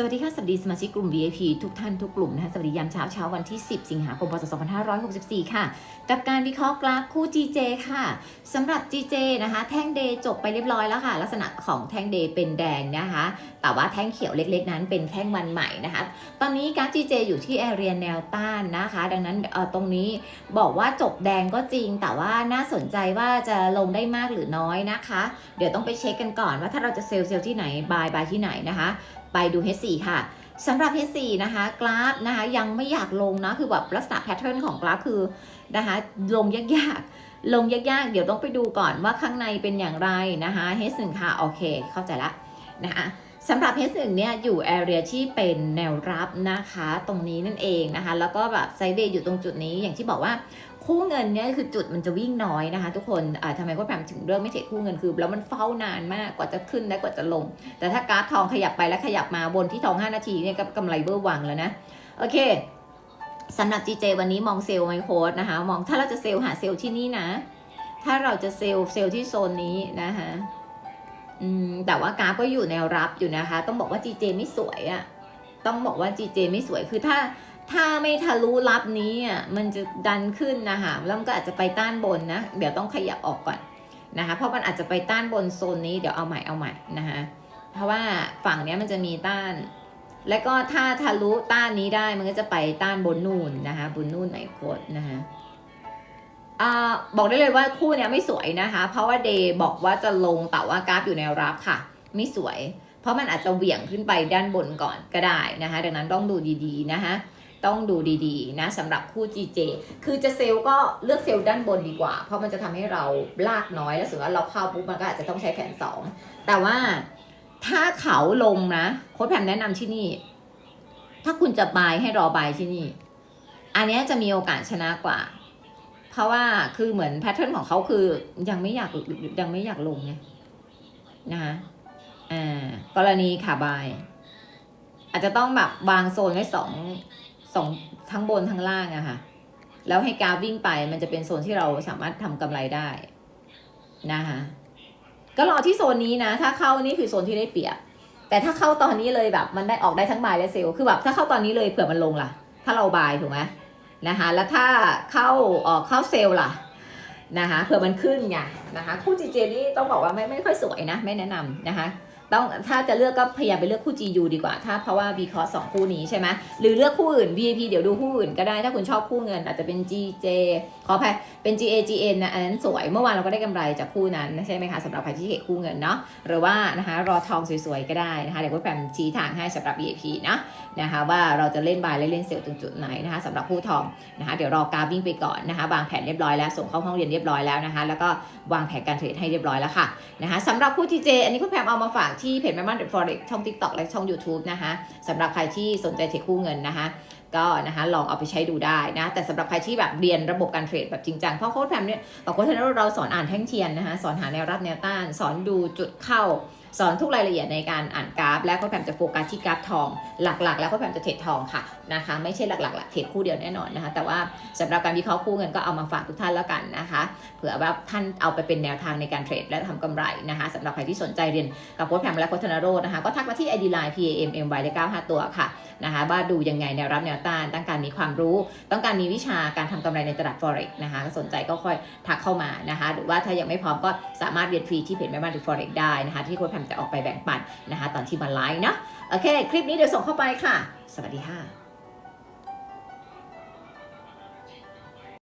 สวัสดีค่ะ สวัสดีสมาชิกกลุ่ม VIP ทุกท่านทุกกลุ่มนะคะสวัสดียามเช้าเช้าวันที่ 10 สิงหาคมพศ2564 ค่ะ กับการวิเคราะห์กราฟคู่ GJ ค่ะสำหรับ GJ นะคะ แท่งเดย์จบไปเรียบร้อยแล้วค่ะ ลักษณะของแท่งเดย์เป็นแดงนะคะ แต่ว่าแท่งเขียวเล็กๆ นั้นเป็นแท่งวันใหม่นะคะ ตอนนี้กราฟ GJ อยู่ที่แอเรียแนวต้านนะคะ ดังนั้นเอ่อตรงนี้บอกว่าจบแดงก็จริง แต่ว่าน่าสนใจว่าจะลงได้มากหรือน้อยนะคะ เดี๋ยวต้องไปเช็คกันก่อนว่าถ้าเราจะเซลล์เซลล์ที่ไหนบายบายที่ไหนนะคะไปดู H4 ค่ะสำหรับ H4 นะคะกราฟนะคะยังไม่อยากลงนะคือแบบลักษณะแพทเทิร์นของกราฟคือนะคะลงยากๆ ลงยากๆ เดี๋ยวต้องไปดูก่อนว่าข้างในเป็นอย่างไรนะคะ H1 ค่ะโอเคเข้าใจละนะคะสำหรับ H1 เนี่ยอยู่แอเรียที่เป็นแนวรับนะคะ ตรงนี้นั่นเองนะคะ แล้วก็แบบไซเวย์อยู่ตรงจุดนี้อย่างที่บอกว่า คู่เงินเนี่ยคือจุดมันจะวิ่งน้อยนะคะ ทุกคนอ่าทำไมก็แพมถึงเริ่มไม่เทรดคู่เงินคือ แล้วมันเฝ้านานมากกว่าจะขึ้นและกว่าจะลง แต่ถ้ากราฟทองขยับไปแล้วขยับมาบนที่ทอง 5 นาทีเนี่ยก็กำไรเบอร์วังแล้วนะโอเคสำหรับ GJ วันนี้มองเซลล์ไมโครนะคะ มองถ้าเราจะเซลล์หาเซลล์ที่นี่นะ ถ้าเราจะเซลล์เซลล์ที่โซนนี้นะคะอืมแต่ว่ากราฟก็อยู่แนวรับอยู่นะคะ ต้องบอกว่า GJ ไม่สวยอะต้องบอกว่า GJ ไม่สวยคือถ้า ถ้าไม่ทะลุรับนี้อะมันจะดันขึ้นนะคะแล้วมันก็อาจจะไปต้านบนนะ เดี๋ยวต้องขยับออกก่อนนะคะ เพราะมันอาจจะไปต้านบนโซนนี้เดี๋ยวเอาใหม่เอาใหม่นะคะเพราะว่าฝั่งเนี้ยมันจะมีต้าน แล้วก็ถ้าทะลุต้านนี้ได้มันก็จะไปต้านบนนู่นนะคะ บนนู่นไหนโคตรนะคะอ่าบอกได้เลยว่าคู่เนี้ยไม่สวยนะคะ เพราะว่าเดย์บอกว่าจะลงแต่ว่ากราฟอยู่แนรับค่ะ ไม่สวย เพราะมันอาจจะเหวี่ยงขึ้นไปด้านบนก่อนก็ได้นะคะ ดังนั้นต้องดูดีๆนะคะ ต้องดูดีๆนะสำหรับคู่ GJ คือจะเซลล์ก็เลือกเซลล์ด้านบนดีกว่า เพราะมันจะทำให้เราลากน้อยแล้วสมมติว่าเราเข้าปุ๊บมันก็อาจจะต้องใช้แผน2แต่ว่าถ้าเขาลงนะโค้ชแพมแนะนำที่นี่ ถ้าคุณจะบายให้รอบายที่นี่ อันนี้จะมีโอกาสชนะกว่า เพราะว่าคือเหมือนแพทเทิร์นของเขาคือยังไม่อยากยังไม่อยากลงไงนะคะอ่ากรณีขาบาย อาจจะต้องแบบวางโซนไว้สอง สองทั้งบนทั้งล่างอะค่ะ แล้วให้กราฟวิ่งไปมันจะเป็นโซนที่เราสามารถทำกำไรได้นะคะก็รอที่โซนนี้นะ ถ้าเข้านี่คือโซนที่ได้เปรียบ แต่ถ้าเข้าตอนนี้เลยแบบ มันได้ออกได้ทั้งบายและเซลล์คือแบบถ้าเข้าตอนนี้เลยเผื่อมันลงล่ะ ถ้าเราบายถูกไหมนะคะ แล้วถ้าเข้าออกเข้าเซลล์ล่ะนะคะเผื่อมันขึ้นไงนะคะคู่จีเจนี่ต้องบอกว่าไม่ไม่ค่อยสวยนะ ไม่แนะนำนะคะ ต้องถ้าจะเลือกก็พยายามไปเลือกคู่ GU ดีกว่า ถ้าเพราะว่า B c o s สองคู่นี้ใช่ไหมหรือเลือกคู่อื่น VIP เดี๋ยวดูคู่อื่นก็ได้ถ้าคุณชอบคู่เงิน อาจจะเป็น GJ ขออภัยเป็น GA GN นะอันนั้นสวยเมื่อวานเราก็ได้กำไรจากคู่นั้นใช่ไหมคะสำหรับใครที่เทรดคู่เงินเนาะหรือว่านะคะรอทองสวยๆก็ได้นะคะเดี๋ยวก็แปมชี้ทางให้สำหรับ VIP นะนะคะว่าเราจะเล่นบายและเล่นเซลล์ตรงจุดไหนนะคะสำหรับคู่ทองนะคะเดี๋ยวรอกราฟวิ่งไปก่อนนะคะวางแผนเรียบร้อยแล้วส่งเข้าห้องเรียนเรียบร้อยแล้วนะคะแล้วก็วางแผนการเทรดให้เรียบร้อยแล้วค่ะนะคะสำหรับคู่ TJ อันนี้คุณแพมเอามาฝากที่เพจแม่บ้านเดอะฟอเร็กช่อง TikTok และช่อง YouTube นะคะสำหรับใครที่สนใจเทรดคู่เงินนะคะก็นะคะลองเอาไปใช้ดูได้นะ แต่สำหรับใครที่แบบเรียนระบบการเทรดแบบจริงจังเพราะโค้ชแพมเนี่ยบโค้ชเทรนเนอร์เราสอนอ่านแท่งเทียนนะคะสอนหาแนวรับแนวต้าน สอนดูจุดเข้า สอนทุกรายละเอียดในการอ่านกราฟ และโค้ชแพมจะโฟกัสที่กราฟทอง หลักๆ แล้วโค้ชแพมจะเทรดทองค่ะนะคะ ไม่ใช่หลักๆหลักเทรดคู่เดียวแน่นอนนะคะ แต่ว่าสำหรับการวิเคราะห์คู่เงินก็เอามาฝากทุกท่านแล้วกันนะคะเผื่อว่าท่านเอาไปเป็นแนวทางในการเทรดและทำกำไรนะคะสำหรับใครที่สนใจเรียนกับโค้ชแพมและโค้ชธนโรจน์นะคะก็ทักมาที่ ID Line PAM MY เลข95ตัวค่ะนะคะว่าดูยังไงแนวรับแนวต้านต้องการมีความรู้ ต้องการมีวิชาการทำกำไรในตลาด forex นะคะสนใจก็ค่อยทักเข้ามานะคะ หรือว่าถ้ายังไม่พร้อมก็สามารถเรียนฟรีที่เพจแม่บ้านดู forex ได้นะคะที่โค้ชแพมจะออกไปแบ่งปันนะคะ ตอนที่มาไลฟ์เนาะโอเค คลิปนี้เดี๋ยวส่งเข้าไปค่ะ สวัสดีค่ะ